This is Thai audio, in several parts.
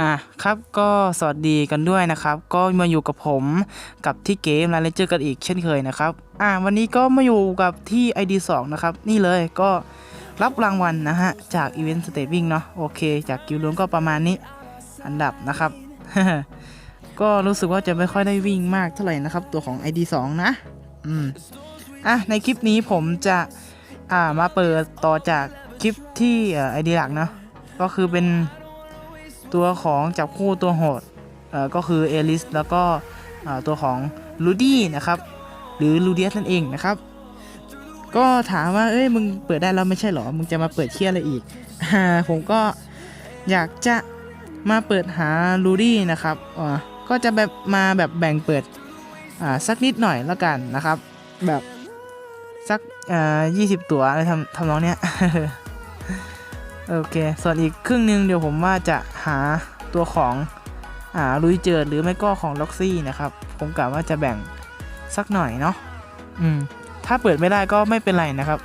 อะครับก็สวัสดีกันด้วยนะครับ ก็มาอยู่กับผมกับที่เกมและเลเจอร์กันอีกเช่นเคยนะครับอะวันนี้ก็มาอยู่กับที่ ID 2นะครับ นี่เลยก็รับรางวัลนะฮะ จากอีเวนต์สเต t วิ่งเนาะโอเค จากกิวลวงก็ประมาณนี้ อันดับนะครับ ก็รู้สึกว่าจะไม่ค่อยได้วิ่งมากเท่าไหร่นะครับ ตัวของ ID 2นะอืมอะในคลิปนี้ผมจะอ่ามาเปิดต่อจากคลิปที่เอ่อ ID หลักเนาะก็คือเป็น ตัวของจับคู่ตัวโหดก็คือเอลิสแล้วก็ตัวของลูดี้นะครับ หรือลูเดียสนั่นเองนะครับ ก็ถามว่าเอ้ยมึงเปิดได้แล้วไม่ใช่หรอ มึงจะมาเปิดเคียอะไรอีกอผมก็อยากจะมาเปิดหาลูดี้นะครับก็จะแบบมาแบบแบ่งเปิดสักนิดหน่อยแล้วกันนะครับ แบบสักยี่สิบตัวอะไรทำทำนองเนี้ย โอเค ส่วนอีกครึ่งหนึงเดี๋ยวผมว่าจะหาตัวของอ่าลุยเจิดหรือไม่ก็ของล็อกซี่นะครับ ผมกะว่าจะแบ่งสักหน่อยเนาะอืมถ้าเปิดไม่ได้ก็ไม่เป็นไรนะครับ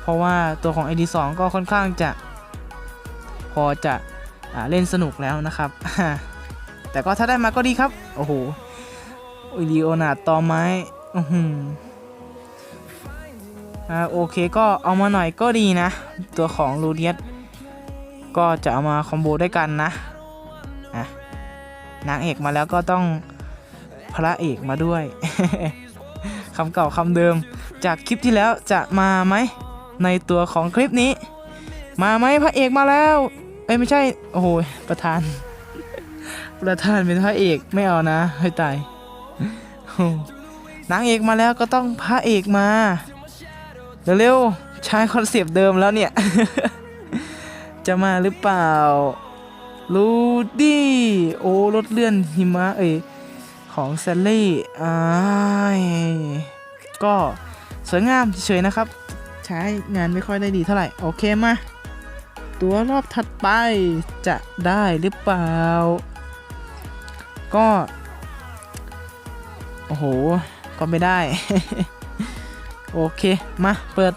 เพราะว่าตัวของ ID2 ก็ค่อนข้างจะ พอจะอ่าเล่นสนุกแล้วนะครับ แต่ก็ถ้าได้มาก็ดีครับ โอ้โหวิดีโอนาตอไม้อือหืออ่าโอเคก็เอามาหน่อยก็ดีนะ ตัวของลูเดียส ก็จะเอามาคอมโบด้วยกันนะอะนางเอกมาแล้วก็ต้องพระเอกมาด้วยคำเก่าคำเดิม จากคลิปที่แล้วจะมาไหมในตัวของคลิปนี้ มาไหมพระเอกมาแล้วเอ้ไม่ใช่โอ้โหประธาน ประธานเป็นพระเอกไม่เอานะให้ตายนางเอกมาแล้วก็ต้องพระเอกมาเร็วๆใช้คอนเซปต์เดิมแล้วเนี่ย จะมาหรือเปล่า ลูดี้ โอ้ รถเลื่อนหิมะ เอ้ย ของแซลลี่อ้ายก็สวยงามเฉยๆนะครับ ใช้งานไม่ค่อยได้ดีเท่าไหร่ โอเคมา ตัวรอบถัดไปจะได้หรือเปล่า ก็ โอ้โห ก็ไม่ได้ โอเค มา เปิด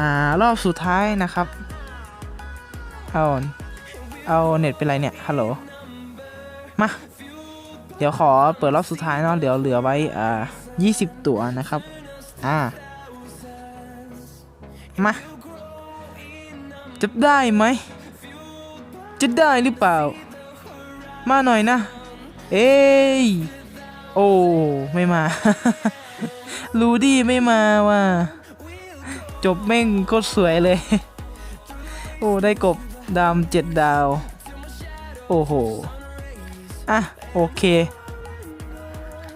อ่ารอบสุดท้ายนะครับ เอาเอาเน็ตเป็นไรเนี่ย ฮัลโหล มา เดี๋ยวขอเปิดรอบสุดท้ายเนาะ เดี๋ยวเหลือไว้ อ่า20ตัวนะครับ อ่า มา จะได้ไหม จะได้หรือเปล่า มาหน่อยนะ เอ้ย โอ้ ไม่มา ลูดี้ไม่มาว่ะ จบแม่งโคตรสวยเลย โอ้ ได้กบ ดำเจ็ดดาว โอ้โห อะ โอเค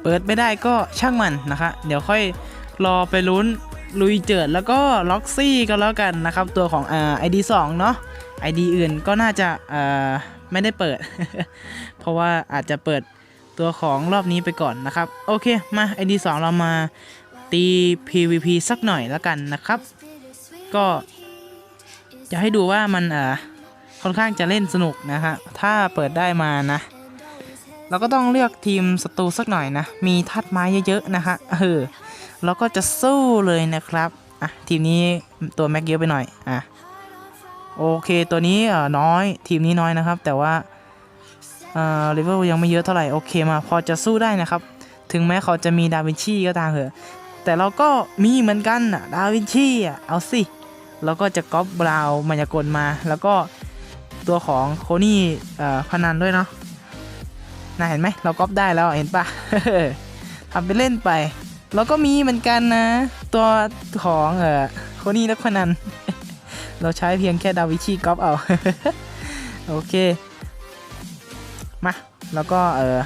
เปิดไม่ได้ก็ช่างมันนะคะ เดี๋ยวค่อยรอไปลุ้นลุยเจิดแล้วก็ล็อกซี่ก็แล้วกันนะครับ ตัวของอ่า ID 2เนาะ ID อื่นก็น่าจะอ่าไม่ได้เปิด เพราะว่าอาจจะเปิดตัวของรอบนี้ไปก่อนนะครับ โอเค มา ID 2 เรามาตี PVP สักหน่อยแล้วกันนะครับ ก็จะให้ดูว่ามันอ่า ค่อนข้างจะเล่นสนุกนะฮะถ้าเปิดได้มานะ เราก็ต้องเลือกทีมศัตรูสักหน่อยนะ มีทัดไม้เยอะๆนะฮะเออเราก็จะสู้เลยนะครับอะทีมนี้ตัวแม็กเยอะไปหน่อยอะโอเคตัวนี้เอ่อน้อยทีมนี้น้อยนะครับ แต่ว่าเอ่อเลเวลยังไม่เยอะเท่าไหร่โอเคมาพอจะสู้ได้นะครับ ถึงแม้เขาจะมีดาวินชีก็ตามเถอะแต่เราก็มีเหมือนกันอะดาวินชีอะเอาสิเราก็จะก๊อปบราวมายากลมา แล้วก็ ตัวของโคนี่พนันด้วยเนาะน่าเห็นไหมเราก๊อปได้แล้วเห็นปะทำไปเล่นไป เราก็มีเหมือนกันนะ ตัวของเออโคนี่นักพนัน เราใช้เพียงแค่ดาวิชีก๊อปเอา โอเค มาแล้วก็เออ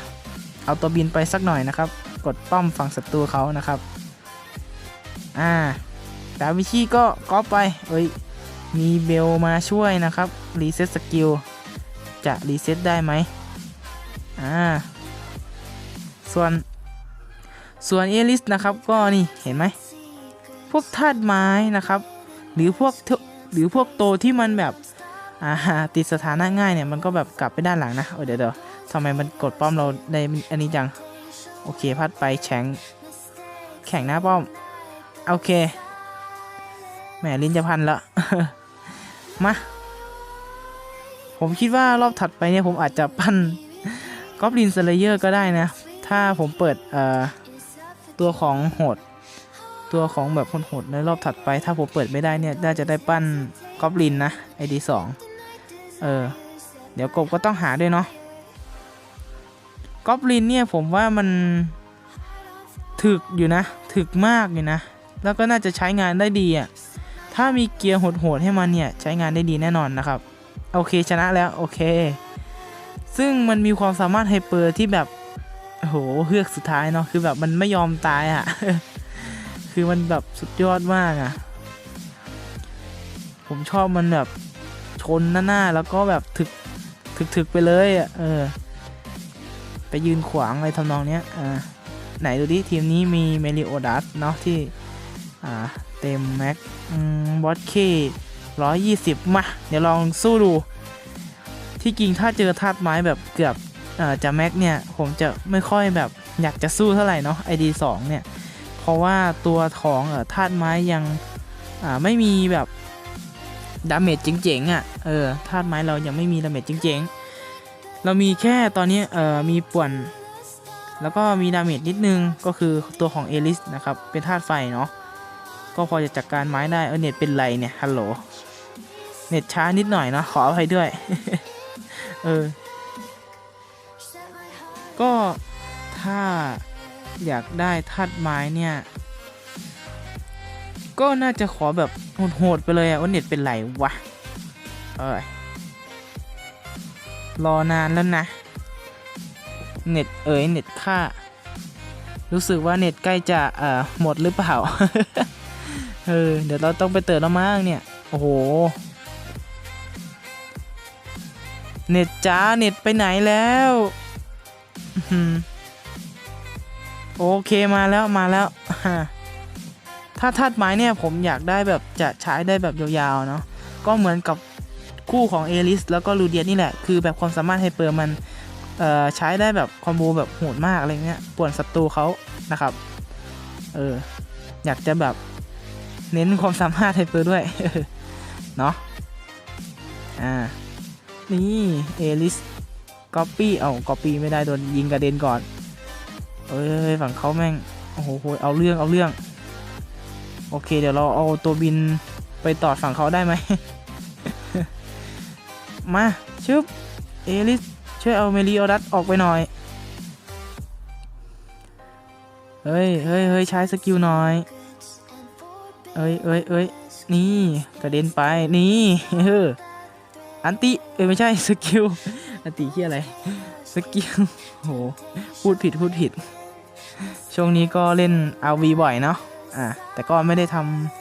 เอาตัวบินไปสักหน่อยนะครับ กดป้อมฝั่งศัตรูเขานะครับ อ่า ดาวิชีก็ก๊อปไป เอ้ย มีเบลมาช่วยนะครับ รีเซ็ตสกิลจะรีเซ็ตได้ไหมอ่าส่วน ส่วนเอลิสนะครับก็นี่เห็นไหมพวกธาตุไม้นะครับ หรือพวกหรือพวกโตที่มันแบบอ่าติดสถานะง่ายเนี่ยมันก็แบบกลับไปด้านหลังนะเออเดี๋ยวเดี๋ยวทำไมมันกดป้อมเราในอันนี้จัง โอเคพัดไปแข็งแข่งหน้าป้อม โอเคแหมลิ้นจะพันละมา ผมคิดว่ารอบถัดไปเนี่ยผมอาจจะปั้นกอบลินสเลเยอร์ก็ได้นะ ถ้าผมเปิดเอ่อตัวของโหด ตัวของแบบคนโหดในรอบถัดไป ถ้าผมเปิดไม่ได้เนี่ยน่าจะได้ปั้นกอบลินนะไอดีสองเออ เดี๋ยวกบก็ต้องหาด้วยเนาะกอบลินเนี่ยผมว่ามันถึกอยู่นะ ถึกมากอยู่นะ แล้วก็น่าจะใช้งานได้ดีอะ ถ้ามีเกียร์โหดๆให้มันเนี่ย ใช้งานได้ดีแน่นอนนะครับ โอเคชนะแล้ว โอเค ซึ่งมันมีความสามารถไฮเปอร์ที่แบบโอ้โหเฮือกสุดท้ายเนาะคือแบบมันไม่ยอมตายอะ คือมันแบบสุดยอดมากอะ ผมชอบมันแบบชนหน้าๆแล้วก็แบบถึกถึกถึกไปเลยอะเออ ไปยืนขวางอะไรทำนองเนี้ยอ่าไหนดูดิทีมนี้มีเมลิโอดัสเนาะที่ อ่า เต็มแม็กบอสเค ร้อยยี่สิบมา เดี๋ยวลองสู้ดู ที่จริงถ้าเจอธาตุไม้แบบเกือบอ่อจะแม็กเนี่ย ผมจะไม่ค่อยแบบอยากจะสู้เท่าไหร่เนาะไอดีสองเนี่ย เพราะว่าตัวของเอ่อธาตุไม้ยังไม่มีแบบดาเมจเจ๋งๆอะ เออธาตุไม้เรายังไม่มีดาเมจเจ๋งๆ เรามีแค่ตอนนี้เอ่อมีป่วน แล้วก็มีดาเมจนิดนึงก็คือตัวของเอลิสนะครับ เป็นธาตุไฟเนาะ ก็พอจะจัดการไม้ได้เออเน็ตเป็นไรเนี่ยฮัลโหลเน็ตช้านิดหน่อยเนาะขออภัยด้วย เออ ก็ถ้าอยากได้ธาตุไม้เนี่ย ก็น่าจะขอแบบโหดๆไปเลยอะว่าเน็ตเป็นไรวะ เอ้ยรอนานแล้วนะ เน็ตเอ๋ยเน็ตค่า รู้สึกว่าเน็ตใกล้จะเอ่อหมดหรือเปล่า เออ เดี๋ยวเราต้องไปเติมแล้วมั้งเนี่ย โอ้โห เน็ตจ้าเน็ตไปไหนแล้วโอเคมาแล้วมาแล้ว ถ้าธาตุไม้เนี่ยผมอยากได้แบบจะใช้ได้แบบยาวๆเนาะ ก็เหมือนกับคู่ของเอลิสแล้วก็ลูเดียนนี่แหละ คือแบบความสามารถไฮเปอร์มันใช้ได้แบบคอมโบแบบโหดมากอะไรเงี้ยป่วนศัตรูเขานะครับ เออ อยากจะแบบ เน้นความสามารถไฮเปอร์ด้วย เนาะอ่า นี่เอลิสก๊อปปี้เอาก๊อปปี้ไม่ได้โดนยิงกระเด็นก่อน เอ้ย ฝั่งเขาแม่ง โอ้โห เอาเรื่อง เอาเรื่อง โอเค เดี๋ยวเราเอาตัวบินไปต่อฝั่งเขาได้ไหม มา ชึบ เอลิส ช่วยเอาเมลิโอดัสออกไปหน่อย เฮ้ยเฮ้ยเฮ้ยใช้สกิลหน่อย เอ้ยเอ้ยเอ้ยนี่กระเด็นไปนี่เอออันติเอ้ยไม่ใช่สกิลอันติที่อะไรสกิลโหพูดผิดพูดผิด ช่วงนี้ก็เล่น RV บ่อยเนาะอะแต่ก็ไม่ได้ท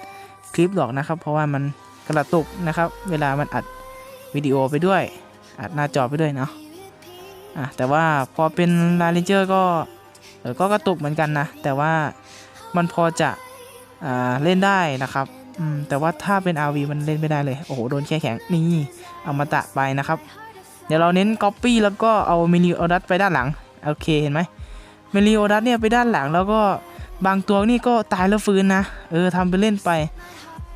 ำคลิปหรอกนะครับ เพราะว่ามันกระตุกนะครับ เวลามันอัดวิดีโอไปด้วย อัดหน้าจอไปด้วยเนาะอะแต่ว่าพอเป็นลาเรนเจอร์ก็ก็กระตุกเหมือนกันนะ แต่ว่ามันพอจะ อ่าเล่นได้นะครับอืมแต่ว่าถ้าเป็น RV มันเล่นไม่ได้เลย โอ้โห โดนแค่แข็ง นี่เอามาตะไปนะครับ เดี๋ยวเราเน้น Copy แล้วก็เอาเมนิโอดัสไปด้านหลัง โอเคเห็นไหมเมนิโอดัสเนี่ยไปด้านหลังแล้วก็บางตัวนี่ก็ตายแล้วฟื้นนะ เออทำไปเล่นไป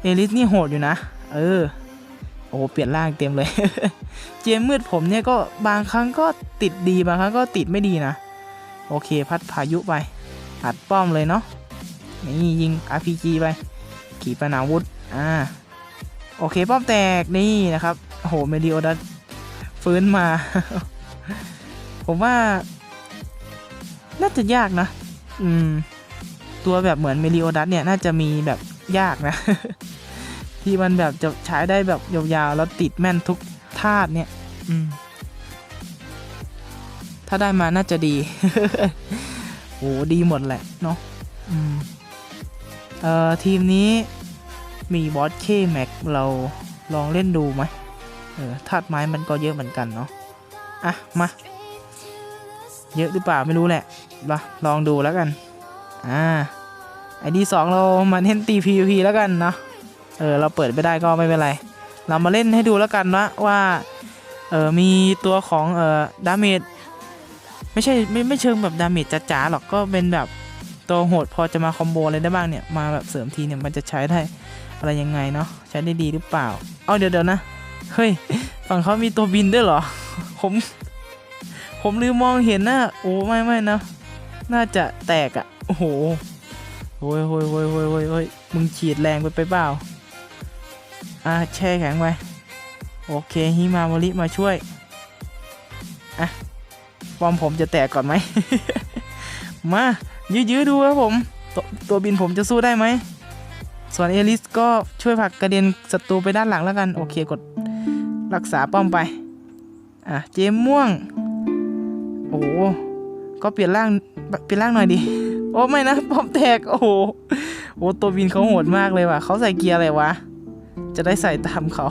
เอลิสนี่โหดอยู่นะ เออ โอ้โหเปลี่ยนร่างเต็มเลยเกมมืดผมเนี่ยก็บางครั้งก็ติดดีบางครั้งก็ติดไม่ดีนะ โอเค พัดพายุไปอัดป้อมเลยเนาะ นี่ยิง RPG ไป ขีปนาวุธ อ่า โอเค ป้อมแตกนี่นะครับโอ้โหเมดิโอดัสฟื้นมา ผมว่า น่าจะยากนะ อืม ตัวแบบเหมือนเมลิโอดัสเนี่ย น่าจะมีแบบยากนะ ที่มันแบบจะใช้ได้แบบยาวๆ แล้วติดแม่นทุกธาตุเนี่ย อืม ถ้าได้มาน่าจะดีโหดีหมดแหละเนาะอืม เอ่อทีมนี้มีบอสเคแม็กเราลองเล่นดูไหมเออธาตุไม้มันก็เยอะเหมือนกันเนาะอะมาเยอะหรือเปล่าไม่รู้แหละละลองดูแล้วกัน อ่า ไอดีสองเรามาเล่นตี PVP แล้วกันเนาะ เออ เราเปิดไม่ได้ก็ไม่เป็นไร เรามาเล่นให้ดูแล้วกันนะว่า เออมีตัวของ เออดาเมจ ไม่ใช่ไม่ไม่เชิงแบบดาเมจจ๋าๆหรอก ก็เป็นแบบ ตัวโหดพอจะมาคอมโบอะไรได้บ้างเนี่ย มาแบบเสริมทีเนี่ยมันจะใช้ได้อะไรยังไงเนาะใช้ได้ดีหรือเปล่า เอาเดี๋ยวเดี๋ยวนะ เฮ้ย ฝั่งเขามีตัวบินด้วยเหรอ ผม ผมลืมมองเห็นนะโอ้ไม่ไม่นะ น่าจะแตกอะ่ะ โอ้โหโอ้ยโอ้ยโอ้ยโอ้ยโอ้ยโอ้ยมึงฉีดแรงไปไปเปล่า อะแช่แข็งไปโอเคฮิมาโมริมาช่วย อะปอมผมจะแตกก่อนไหม มา ยื้อๆดูครับผมตตัวบินผมจะสู้ได้ไหม ส่วนเอลิสก็ช่วยผลักกระเด็นศัตรูไปด้านหลังแล้วกัน โอเคกดรักษาป้อมไป อะ เจมม่วง โอ้ก็เปลี่ยนร่าง เปลี่ยนร่างหน่อยดิ โอ้ไม่นะ ป้อมแตก โอ้โหโอ้ตัวบินเขาโหดมากเลยว่ะ เขาใส่เกียร์อะไรวะ จะได้ใส่ตามเขา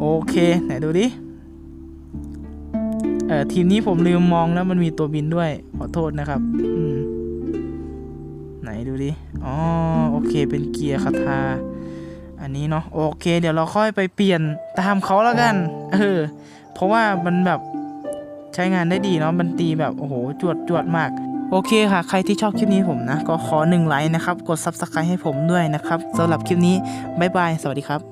โอเค ไหนดูดิ เอ่อทีมนี้ผมลืมมองแล้วมันมีตัวบินด้วย ขอโทษนะครับ อืม ดูดิ อ๋อ โอเค เป็นเกียร์คาทา อันนี้เนาะ โอเค เดี๋ยวเราค่อยไปเปลี่ยนตามเขาแล้วกัน เออ เพราะว่ามันแบบใช้งานได้ดีเนาะ มันตีแบบ โอ้โห จวดจวดมาก โอเคค่ะ ใครที่ชอบคลิปนี้ผมนะ ก็ขอหนึ่งไลค์นะครับ กด Subscribe ให้ผมด้วยนะครับสำหรับคลิปนี้ บ๊ายบาย สวัสดีครับ